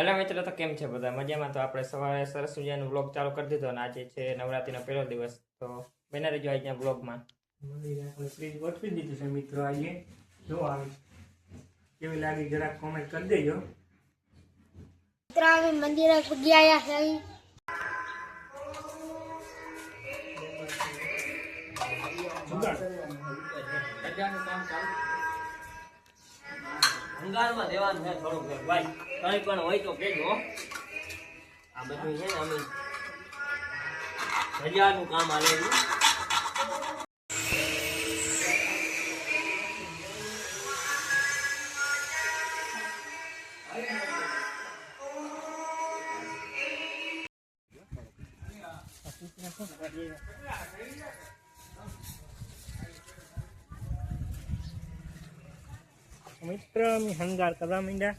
Hello મિત્રો તો કેમ છે બધા? મજામાં? તો આપણે સવારે સરસ મજાનો બ્લોગ ચાલુ કરી દીધો અને આજે છે નવરાત્રીનો પહેલો દિવસ. તો બના રહેજો આજના બ્લોગમાં ફ્રીજ ગોઠવી દીધું છે મિત્રો આજે. જો આવી કેવી લાગી જરાક કોમેન્ટ કરી દેજો. મિત્રો અમે મંદિરે ગયા છે અંગારમાં દેવાનું છે થોડુંક ભાઈ કંઈ પણ હોય તો કહેજો. આ બધું છે ને અમે ધજાનું કામ આલે છે મિત્ર અમે હંગાર કરવા માંડ્યા.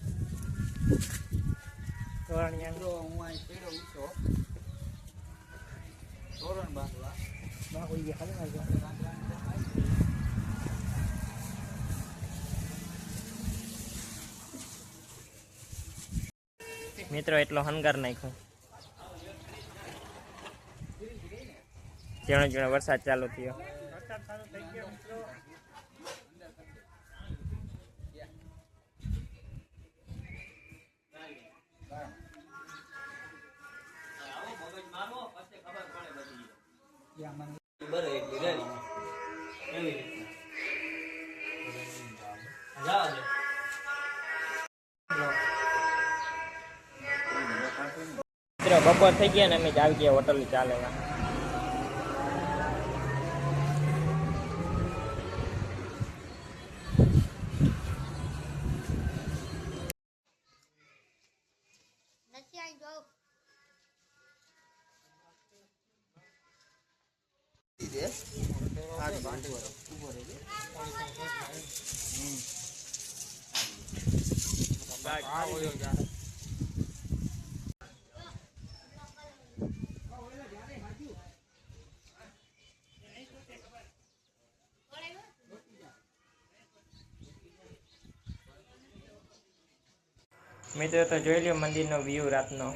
તો અહીંયા બા હોઈ ગયા હાલો હાલો. મિત્રો એટલો હનગાર નાખ્યો. ઝીણો ઝીણો વરસાદ ચાલુ થયો. બરે એટલી રેડી. એવી જાઓ બપોર થઈ ગયા ને અમે જ આવી ગયા હોટલ ચાલે નથી આવી મિત્રો તો જોઈ લો મંદિરનો વ્યૂ રાતનો.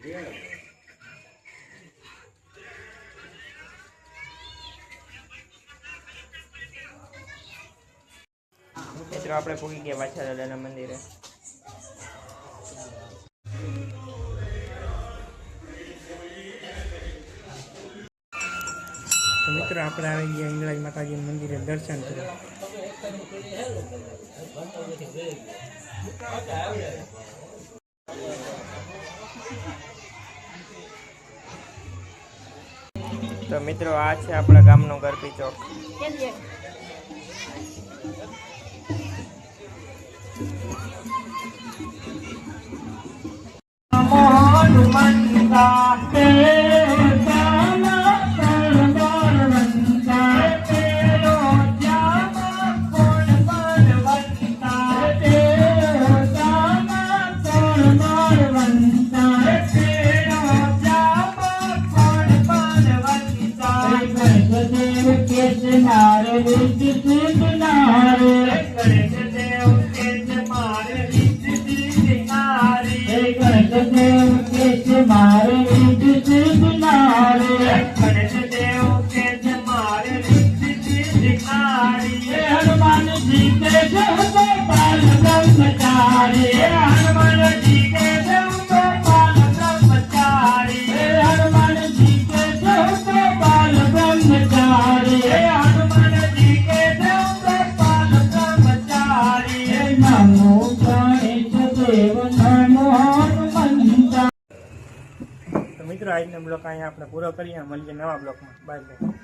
મિત્રો, આપણે પૂગી ગયા પાછા દાદાના મંદિરે. મિત્રો, આપણે આવી ગયા હિંગળાજ માતાજી મંદિરે દર્શન કરવા. તો મિત્રો આ છે આપણા ગામનો ગરબી ચોક. દેવ કે છે મારે રીત છે ગુનારે હનુમાનજી કે છે હતે પાલ કર્મચારી હનુમાનજી કે આજનો બ્લોક અહીંયા આપણે પૂરો કરીએ. મળીએ નવા બ્લોકમાં. Bye bye.